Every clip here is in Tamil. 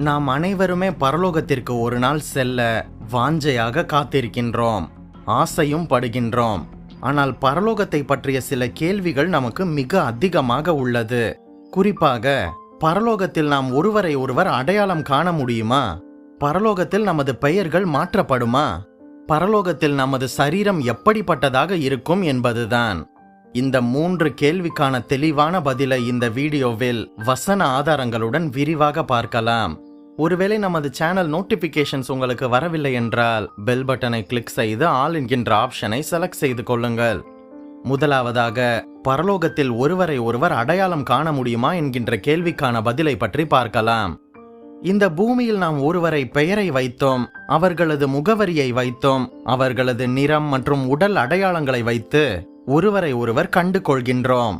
நாம் அனைவருமே பரலோகத்திற்கு ஒரு நாள் செல்ல வாஞ்சையாக காத்திருக்கின்றோம். ஆசையும் படுகின்றோம். ஆனால் பரலோகத்தை பற்றிய சில கேள்விகள் நமக்கு மிக அதிகமாக உள்ளது. குறிப்பாக பரலோகத்தில் நாம் ஒருவரை ஒருவர் அடையாளம் காண முடியுமா? பரலோகத்தில் நமது பெயர்கள் மாற்றப்படுமா? பரலோகத்தில் நமது சரீரம் எப்படிப்பட்டதாக இருக்கும் என்பதுதான். இந்த மூன்று கேள்விக்கான தெளிவான பதிலை இந்த வீடியோவில் வசன ஆதாரங்களுடன் விரிவாக பார்க்கலாம். ஒருவேளை நமது சேனல் நோட்டிபிகேஷன்ஸ் உங்களுக்கு வரவில்லை என்றால் பெல் பட்டனை கிளிக் செய்து ஆல் என்கின்ற ஆப்ஷனை செலக்ட் செய்து கொள்ளுங்கள். முதலாவதாக பரலோகத்தில் ஒருவரை ஒருவர் அடையாளம் காண முடியுமா என்கின்ற கேள்விக்கான பதிலை பற்றி பார்க்கலாம். இந்த பூமியில் நாம் ஒருவரை பெயரை வைத்தோம் அவர்களது முகவரியை வைத்தோம் அவர்களது நிறம் மற்றும் உடல் அடையாளங்களை வைத்து ஒருவரை ஒருவர் கண்டு கொள்கின்றோம்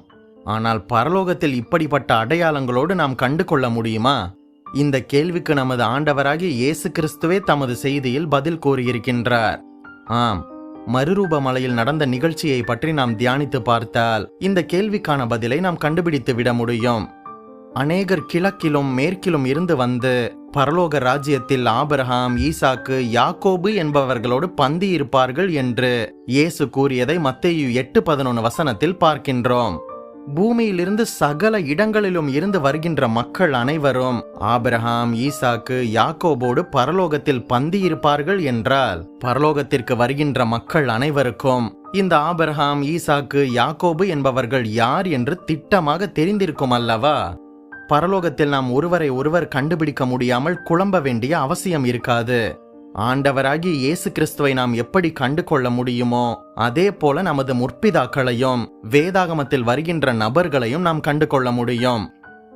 ஆனால் பரலோகத்தில் இப்படிப்பட்ட அடையாளங்களோடு நாம் கண்டு கொள்ள முடியுமா? இந்த கேள்விக்கு நமது ஆண்டவராகிய இயேசு கிறிஸ்துவே தமது செய்தியில் பதில் கூறியிருக்கின்றார். ஆம் மறுரூப மலையில் நடந்த நிகழ்ச்சியை பற்றி நாம் தியானித்து பார்த்தால் இந்த கேள்விக்கான பதிலை நாம் கண்டுபிடித்து விட முடியும். அநேகர் கிழக்கிலும் மேற்கிலும் இருந்து வந்து பரலோக ராஜ்யத்தில் ஆபிரகாம் ஈசாக்கு யாக்கோபு என்பவர்களோடு பந்தி இருப்பார்கள் என்று இயேசு கூறியதை மத்தேயு எட்டு பதினொன்று வசனத்தில் பார்க்கின்றோம். பூமியிலிருந்து சகல இடங்களிலும் இருந்து வருகின்ற மக்கள் அனைவரும் ஆபிரஹாம் ஈசாக்கு யாக்கோபோடு பரலோகத்தில் பந்தியிருப்பார்கள் என்றால் பரலோகத்திற்கு வருகின்ற மக்கள் அனைவருக்கும் இந்த ஆபிரஹாம் ஈசாக்கு யாக்கோபு என்பவர்கள் யார் என்று திட்டமாக தெரிந்திருக்கும் அல்லவா? பரலோகத்தில் நாம் ஒருவரை ஒருவர் கண்டுபிடிக்க முடியாமல் குழம்ப வேண்டிய அவசியம் இருக்காது. ஆண்டவராகிய இயேசு கிறிஸ்துவை நாம் எப்படி கண்டு கொள்ள முடியுமோ அதே போல நமது முற்பிதாக்களையும் வேதாகமத்தில் வருகின்ற நபர்களையும் நாம் கண்டு கொள்ள முடியும்.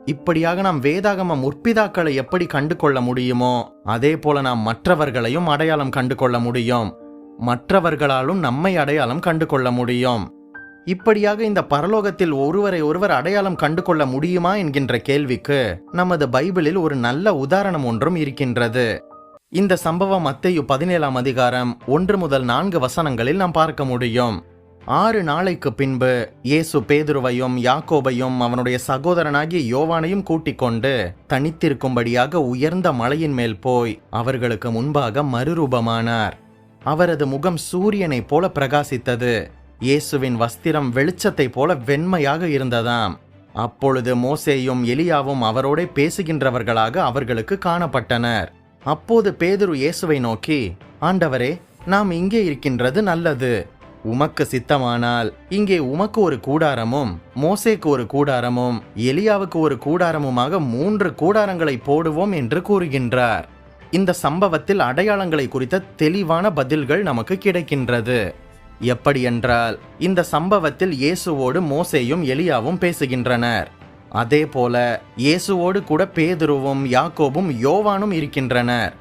இப்படியாக நாம் வேதாகம முற்பிதாக்களை எப்படி கண்டு கொள்ள முடியுமோ அதே போல நாம் மற்றவர்களையும் அடையாளம் கண்டு கொள்ள முடியும். மற்றவர்களாலும் நம்மை அடையாளம் கண்டு கொள்ள முடியும். இப்படியாக இந்த பரலோகத்தில் ஒருவரை ஒருவர் அடையாளம் கண்டு கொள்ள முடியுமா என்கின்ற கேள்விக்கு நமது பைபிளில் ஒரு நல்ல உதாரணம் ஒன்றும் இருக்கின்றது. இந்த சம்பவம் அத்தையு பதினேழாம் அதிகாரம் ஒன்று முதல் நான்கு வசனங்களில் நாம் பார்க்க முடியும். ஆறு நாளைக்கு பின்பு இயேசு பேதுருவையும் யாக்கோபையும் அவனுடைய சகோதரனாகிய யோவானையும் கூட்டிக் கொண்டு தனித்திருக்கும்படியாக உயர்ந்த மலையின் மேல் போய் அவர்களுக்கு முன்பாக மறுரூபமானார். அவரது முகம் சூரியனைப் போல பிரகாசித்தது. இயேசுவின் வஸ்திரம் வெளிச்சத்தைப் போல வெண்மையாக இருந்ததாம். அப்பொழுது மோசேயும் எலியாவும் அவரோடே பேசுகின்றவர்களாக அவர்களுக்கு காணப்பட்டனர். அப்போது பேதுரு இயேசுவை நோக்கி ஆண்டவரே நாம் இங்கே இருக்கின்றது நல்லது. உமக்கு சித்தமானால் இங்கே உமக்கு ஒரு கூடாரமும் மோசேக்கு ஒரு கூடாரமும் எலியாவுக்கு ஒரு கூடாரமுமாக மூன்று கூடாரங்களை போடுவோம் என்று கூறுகின்றார். இந்த சம்பவத்தில் அடையாளங்களை குறித்த தெளிவான பதில்கள் நமக்கு கிடைக்கின்றது. எப்படி என்றால் இந்த சம்பவத்தில் இயேசுவோடு மோசேயும் எலியாவும் பேசுகின்றனர். அதே போல இயேசுவோடு கூட பேதுருவும் யாக்கோபும் யோவானும் இருக்கின்றனர்.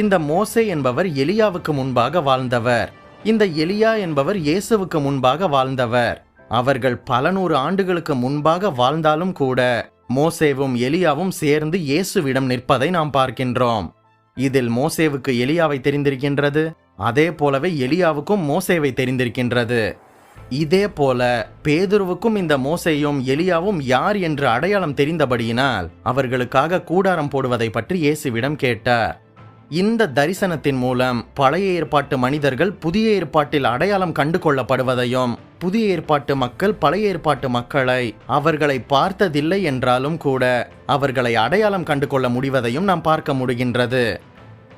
இந்த மோசே என்பவர் எலியாவுக்கு முன்பாக வாழ்ந்தவர். இந்த எலியா என்பவர் இயேசுவுக்கு முன்பாக வாழ்ந்தவர். அவர்கள் பல நூறு ஆண்டுகளுக்கு முன்பாக வாழ்ந்தாலும் கூட மோசேவும் எலியாவும் சேர்ந்து இயேசுவிடம் நிற்பதை நாம் பார்க்கின்றோம். இதில் மோசேவுக்கு எலியாவை தெரிந்திருக்கின்றது அதே போலவே எலியாவுக்கும் மோசேவை தெரிந்திருக்கின்றது. இதே போல பேதுருவுக்கும் இந்த மோசையும் எலியாவும் யார் என்று அடையாளம் தெரிந்தபடியினால் அவர்களுக்காக கூடாரம் போடுவதை பற்றி இயேசுவிடம் கேட்டார். இந்த தரிசனத்தின் மூலம் பழைய ஏற்பாட்டு மனிதர்கள் புதிய ஏற்பாட்டில் அடையாளம் கண்டு கொள்ளப்படுவதையும் புதிய ஏற்பாட்டு மக்கள் பழைய ஏற்பாட்டு மக்களை அவர்களை பார்த்ததில்லை என்றாலும் கூட அவர்களை அடையாளம் கண்டு கொள்ள முடிவதையும் நாம் பார்க்க முடிகின்றது.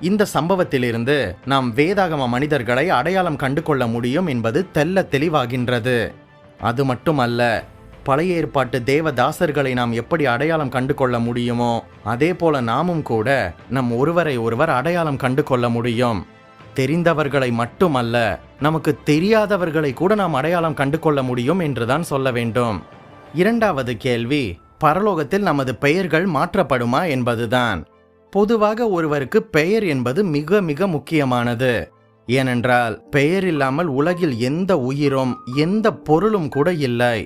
இந்த சம்பவத்திலிருந்து நாம் வேதாகம மனிதர்களை அடையாளம் கண்டு கொள்ள முடியும் என்பது தெல்ல தெளிவாகின்றது. அது மட்டுமல்ல பழைய ஏற்பாட்டு தேவதாசர்களை நாம் எப்படி அடையாளம் கண்டு கொள்ள முடியுமோ அதே போல நாமும் கூட நம் ஒருவரை ஒருவர் அடையாளம் கண்டு கொள்ள முடியும். தெரிந்தவர்களை மட்டுமல்ல நமக்கு தெரியாதவர்களை கூட நாம் அடையாளம் கண்டு கொள்ள முடியும் என்றுதான் சொல்ல வேண்டும். இரண்டாவது கேள்வி பரலோகத்தில் நமது பெயர்கள் மாற்றப்படுமா என்பதுதான். பொதுவாக ஒருவருக்கு பெயர் என்பது மிக மிக முக்கியமானது. ஏனென்றால் பெயர் இல்லாமல் உலகில் எந்த உயிரும் எந்த பொருளும் கூட இல்லை.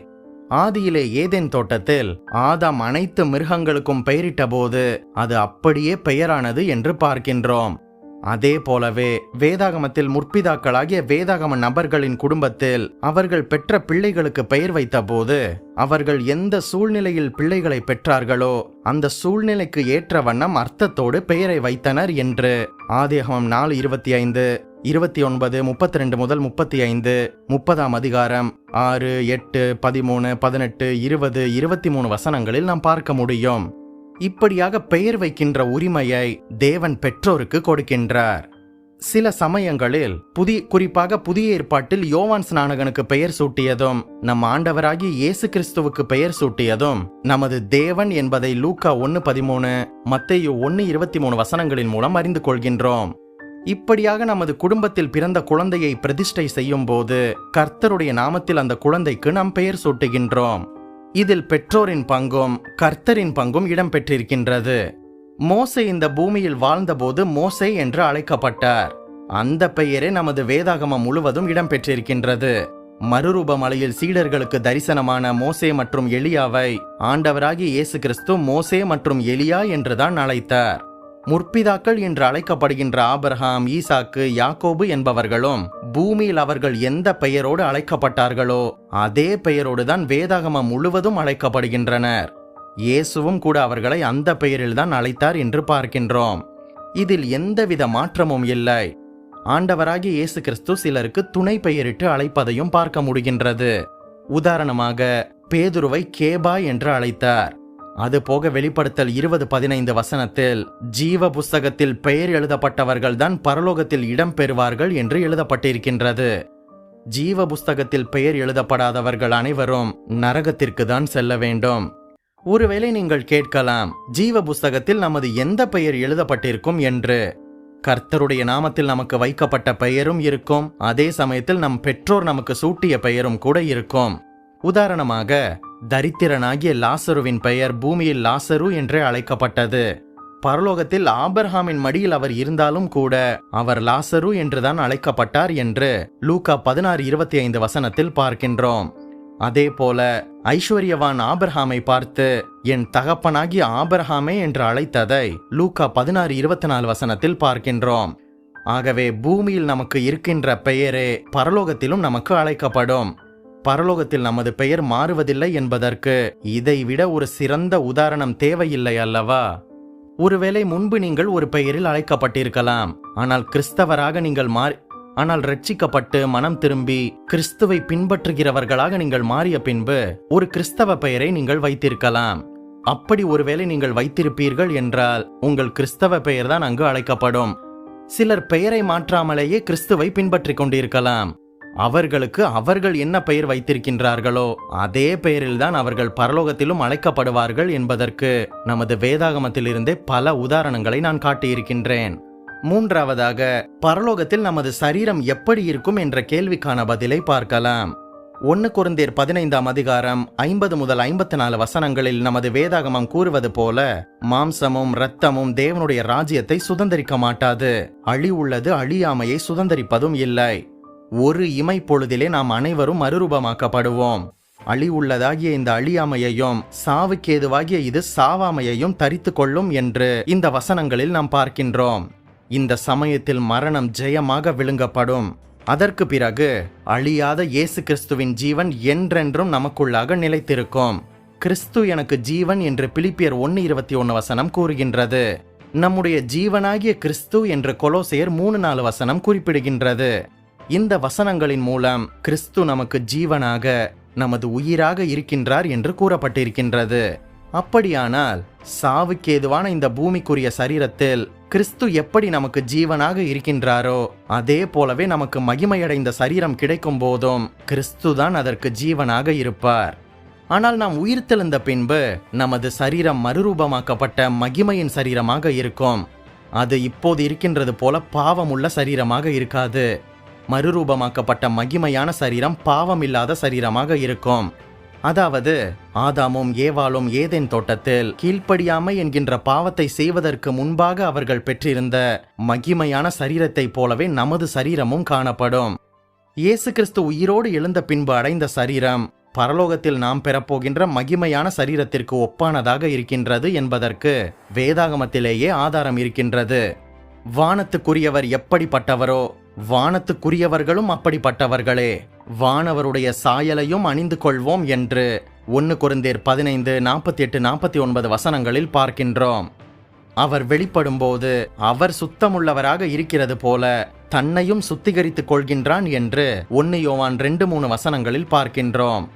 ஆதியிலே ஏதேன் தோட்டத்தில் ஆதாம் அனைத்து மிருகங்களுக்கும் பெயரிட்ட போது அது அப்படியே பெயரானது என்று பார்க்கின்றோம். அதே போலவே வேதாகமத்தில் முற்பிதாக்களாகிய வேதாகம நபர்களின் குடும்பத்தில் அவர்கள் பெற்ற பிள்ளைகளுக்கு பெயர் வைத்தபோது அவர்கள் எந்த சூழ்நிலையில் பிள்ளைகளை பெற்றார்களோ அந்த சூழ்நிலைக்கு ஏற்ற வண்ணம் அர்த்தத்தோடு பெயரை வைத்தனர் என்று ஆதியகமம் நாலு இருபத்தி ஐந்து இருபத்தி ஒன்பது முப்பத்தி ரெண்டு முதல் முப்பத்தி ஐந்து முப்பதாம் அதிகாரம் ஆறு எட்டு பதிமூணு பதினெட்டு இருபது இருபத்தி மூணு வசனங்களில் நாம் பார்க்க முடியும். இப்படியாக பெயர் வைக்கின்ற உரிமையை தேவன் பெற்றோருக்கு கொடுக்கின்றார். சில சமயங்களில் புதிய குறிப்பாக புதிய ஏற்பாட்டில் யோவான் ஸ்நானகனுக்கு பெயர் சூட்டியதும் நம் ஆண்டவராகிய இயேசு கிறிஸ்துவுக்கு பெயர் சூட்டியதும் நமது தேவன் என்பதை லூக்கா ஒன்னு பதிமூணு மத்தையோ ஒன்று இருபத்தி மூணு வசனங்களின் மூலம் அறிந்து கொள்கின்றோம். இப்படியாக நமது குடும்பத்தில் பிறந்த குழந்தையை பிரதிஷ்டை செய்யும் போது கர்த்தருடைய நாமத்தில் அந்த குழந்தைக்கு நாம் பெயர் சூட்டுகின்றோம். இதில் பெற்றோரின் பங்கும் கர்த்தரின் பங்கும் இடம்பெற்றிருக்கின்றது. மோசை இந்த பூமியில் வாழ்ந்தபோது மோசே என்று அழைக்கப்பட்டார். அந்த பெயரே நமது வேதாகமம் முழுவதும் இடம்பெற்றிருக்கின்றது. மறுரூப மலையில் சீடர்களுக்கு தரிசனமான மோசே மற்றும் எலியாவை ஆண்டவராகிய இயேசு கிறிஸ்து மோசே மற்றும் எலியா என்றுதான் அழைத்தார். முற்பிதாக்கள் என்று அழைக்கப்படுகின்ற ஆபிரகாம் ஈசாக்கு யாக்கோபு என்பவர்களும் பூமியில் அவர்கள் எந்த பெயரோடு அழைக்கப்பட்டார்களோ அதே பெயரோடு தான் வேதாகமம் முழுவதும் அழைக்கப்படுகின்றனர். இயேசுவும் கூட அவர்களை அந்த பெயரில்தான் அழைத்தார் என்று பார்க்கின்றோம். இதில் எந்தவித மாற்றமும் இல்லை. ஆண்டவராகிய இயேசு கிறிஸ்து சிலருக்கு துணை பெயரிட்டு அழைப்பதையும் பார்க்க முடிகின்றது. உதாரணமாக பேதுருவை கேபா என்று அழைத்தார். அது போக வெளிப்படுத்தல் இருபது பதினைந்து வசனத்தில் ஜீவ புஸ்தகத்தில் பெயர் எழுதப்பட்டவர்கள் தான் பரலோகத்தில் இடம் பெறுவார்கள் என்று எழுதப்பட்டிருக்கின்றது. ஜீவ புஸ்தகத்தில் பெயர் எழுதப்படாதவர்கள் அனைவரும் நரகத்திற்கு தான் செல்ல வேண்டும். ஒருவேளை நீங்கள் கேட்கலாம் ஜீவ புஸ்தகத்தில் நமது எந்த பெயர் எழுதப்பட்டிருக்கும் என்று. கர்த்தருடைய நாமத்தில் நமக்கு வைக்கப்பட்ட பெயரும் இருக்கும் அதே சமயத்தில் நம் பெற்றோர் நமக்கு சூட்டிய பெயரும் கூட இருக்கும். உதாரணமாக தரித்திரனாகிய லாசருவின் பெயர் பூமியில் லாசரு என்றே அழைக்கப்பட்டது. பரலோகத்தில் ஆபர்ஹாமின் மடியில் அவர் இருந்தாலும் கூட அவர் லாசரு என்றுதான் அழைக்கப்பட்டார் என்று லூகா பதினாறு இருபத்தி ஐந்து வசனத்தில் பார்க்கின்றோம். அதே போல ஐஸ்வர்யவான் ஆபர்ஹாமை பார்த்து என் தகப்பனாகிய ஆபர்ஹாமே என்று அழைத்ததை லூகா பதினாறு இருபத்தி நாலு வசனத்தில் பார்க்கின்றோம். ஆகவே பூமியில் நமக்கு இருக்கின்ற பெயரே பரலோகத்திலும் நமக்கு அழைக்கப்படும். பரலோகத்தில் நமது பெயர் மாறுவதில்லை என்பதற்கு இதைவிட ஒரு சிறந்த உதாரணம் தேவையில்லை அல்லவா? ஒருவேளை முன்பு நீங்கள் ஒரு பெயரில் அழைக்கப்பட்டிருக்கலாம் ஆனால் கிறிஸ்தவராக நீங்கள் மாறி ஆனால் ரட்சிக்கப்பட்டு மனம் திரும்பி கிறிஸ்துவை பின்பற்றுகிறவர்களாக நீங்கள் மாறிய பின்பு ஒரு கிறிஸ்தவ பெயரை நீங்கள் வைத்திருக்கலாம். அப்படி ஒருவேளை நீங்கள் வைத்திருப்பீர்கள் என்றால் உங்கள் கிறிஸ்தவ பெயர்தான் அங்கு அழைக்கப்படும். சிலர் பெயரை மாற்றாமலேயே கிறிஸ்துவை பின்பற்றிக் கொண்டிருக்கலாம். அவர்களுக்கு அவர்கள் என்ன பெயர் வைத்திருக்கின்றார்களோ அதே பெயரில்தான் அவர்கள் பரலோகத்திலும் அழைக்கப்படுவார்கள் என்பதற்கு நமது வேதாகமத்திலிருந்தே பல உதாரணங்களை நான் காட்டியிருக்கின்றேன். மூன்றாவதாக பரலோகத்தில் நமது சரீரம் எப்படி இருக்கும் என்ற கேள்விக்கான பதிலை பார்க்கலாம். ஒன்னு குருந்தேர் பதினைந்தாம் அதிகாரம் ஐம்பது முதல் ஐம்பத்தி நாலு வசனங்களில் நமது வேதாகமம் கூறுவது போல மாம்சமும் இரத்தமும் தேவனுடைய ராஜ்யத்தை சுதந்திரிக்க மாட்டாது. அழி உள்ளது அழியாமையை சுதந்திரிப்பதும் இல்லை. ஒரு இமை பொழுதிலே நாம் அனைவரும் மறுரூபமாக்கப்படுவோம். அழிவுள்ளதாகிய இந்த அழியாமையையும் சாவுக்கேதுவாகிய இது சாவாமையையும் தரித்து கொள்ளும் என்று இந்த வசனங்களில் நாம் பார்க்கின்றோம். இந்த சமயத்தில் மரணம் ஜெயமாக விழுங்கப்படும். அதற்கு பிறகு அழியாத இயேசு கிறிஸ்துவின் ஜீவன் என்றென்றும் நமக்குள்ளாக நிலைத்திருக்கும். கிறிஸ்து எனக்கு ஜீவன் என்று பிலிப்பியர் ஒன்னு இருபத்தி ஒன்னு வசனம் கூறுகின்றது. நம்முடைய ஜீவனாகிய கிறிஸ்து என்று கொலோசையர் மூணு நாலு வசனம் குறிப்பிடுகின்றது. இந்த வசனங்களின் மூலம் கிறிஸ்து நமக்கு ஜீவனாக நமது உயிராக இருக்கின்றார் என்று கூறப்பட்டிருக்கின்றது. அப்படியானால் சாவுக்கேதுவான இந்த பூமிக்குரிய சரீரத்தில் கிறிஸ்து எப்படி நமக்கு ஜீவனாக இருக்கின்றாரோ அதே போலவே நமக்கு மகிமையடைந்த சரீரம் கிடைக்கும் போதும் கிறிஸ்து தான் அதற்கு ஜீவனாக இருப்பார். ஆனால் நாம் உயிர்த்தெழுந்த பின்பு நமது சரீரம் மறுரூபமாக்கப்பட்ட மகிமையின் சரீரமாக இருக்கும். அது இப்போது இருக்கின்றது போல பாவமுள்ள சரீரமாக இருக்காது. மறுரூபமாக்கப்பட்ட மகிமையான சரீரம் பாவமில்லாத சரீரமாக இருக்கும். அதாவது ஆதாமும் ஏவாளும் ஏதேன் தோட்டத்தில் கீழ்ப்படியாமை என்கின்ற பாவத்தை செய்வதற்கு முன்பாக அவர்கள் பெற்றிருந்த மகிமையான சரீரத்தைப் போலவே நமது சரீரமும் காணப்படும். இயேசு கிறிஸ்து உயிரோடு எழுந்த பின்பு அடைந்த சரீரம் பரலோகத்தில் நாம் பெறப்போகின்ற மகிமையான சரீரத்திற்கு ஒப்பானதாக இருக்கின்றது என்பதற்கு வேதாகமத்திலேயே ஆதாரம் இருக்கின்றது. வானத்துக்குரியவர் எப்படிப்பட்டவரோ வானத்துக்குரியவர்களும் அப்படிப்பட்டவர்களே வானவருடைய சாயலையும் அணிந்து கொள்வோம் என்று ஒன்று குருந்தேர் பதினைந்து நாற்பத்தி எட்டு நாற்பத்தி ஒன்பது வசனங்களில் பார்க்கின்றோம். அவர் வெளிப்படும்போது அவர் சுத்தமுள்ளவராக இருக்கிறது போல தன்னையும் சுத்திகரித்துக் கொள்கின்றான் என்று ஒன்னு யோவான் ரெண்டு மூணு வசனங்களில் பார்க்கின்றோம்.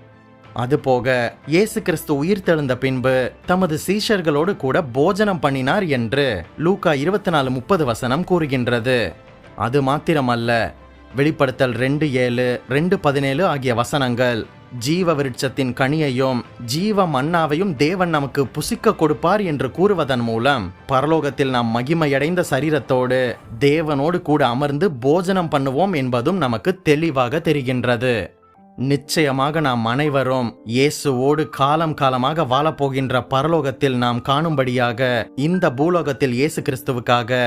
அதுபோக இயேசு கிறிஸ்து உயிர்த்தெழுந்த பின்பு தமது சீஷர்களோடு கூட போஜனம் பண்ணினார் என்று லூகா இருபத்தி நாலு முப்பது வசனம் கூறுகின்றது. அது மாத்திரமல்ல. வெளிப்படுத்தல் ரெண்டு ஏழு ரெண்டு பதினேழு ஆகிய வசனங்கள். ஜீவ விருட்சத்தின் கனியையும் ஜீவ மன்னாவையும் தேவன் நமக்கு புசிக்க கொடுப்பார் என்று கூறுவதன் மூலம் பரலோகத்தில் நாம் மகிமையடைந்த சரீரத்தோடு தேவனோடு கூட அமர்ந்து போஜனம் பண்ணுவோம் என்பதும் நமக்கு தெளிவாக தெரிகின்றது. நிச்சயமாக நாம் அனைவரும் இயேசுவோடு காலம் காலமாக வாழப்போகின்ற பரலோகத்தில் நாம் காணும்படியாக இந்த பூலோகத்தில் இயேசு கிறிஸ்துவுக்காக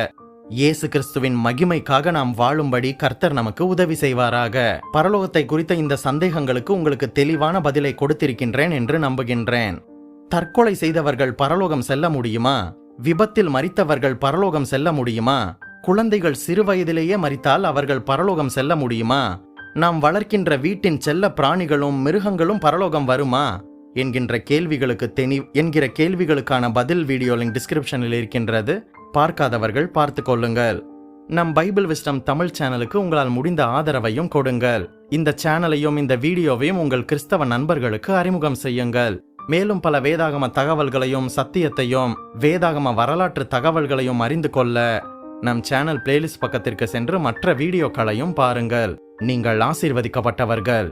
இயேசு கிறிஸ்துவின் மகிமைக்காக நாம் வாழும்படி கர்த்தர் நமக்கு உதவி செய்வாராக. பரலோகத்தை குறித்த இந்த சந்தேகங்களுக்கு உங்களுக்கு தெளிவான பதிலை கொடுத்திருக்கின்றேன் என்று நம்புகின்றேன். தற்கொலை செய்தவர்கள் பரலோகம் செல்ல முடியுமா? விபத்தில் மறித்தவர்கள் பரலோகம் செல்ல முடியுமா? குழந்தைகள் சிறுவயதிலேயே மறித்தால் அவர்கள் பரலோகம் செல்ல முடியுமா? நாம் வளர்க்கின்ற வீட்டின் செல்ல பிராணிகளும் மிருகங்களும் பரலோகம் வருமா? என்கின்ற கேள்விகளுக்கு தெனி என்கிற கேள்விகளுக்கான பதில் வீடியோ லிங்க் டிஸ்கிரிப்ஷனில் இருக்கின்றது. பார்க்காதவர்கள் பார்த்து கொள்ளுங்கள். நம் பைபிள் விஸ்டம் தமிழ் சேனலுக்கு உங்களால் முடிந்த ஆதரவையும் கொடுங்கள். இந்த சேனலையும் இந்த வீடியோவையும் உங்கள் கிறிஸ்தவ நண்பர்களுக்கு அறிமுகம் செய்யுங்கள். மேலும் பல வேதாகம தகவல்களையும் சத்தியத்தையும் வேதாகம வரலாற்று தகவல்களையும் அறிந்து கொள்ள நம் சேனல் பிளேலிஸ்ட் பக்கத்திற்கு சென்று மற்ற வீடியோக்களையும் பாருங்கள். நீங்கள் ஆசீர்வதிக்கப்பட்டவர்கள்.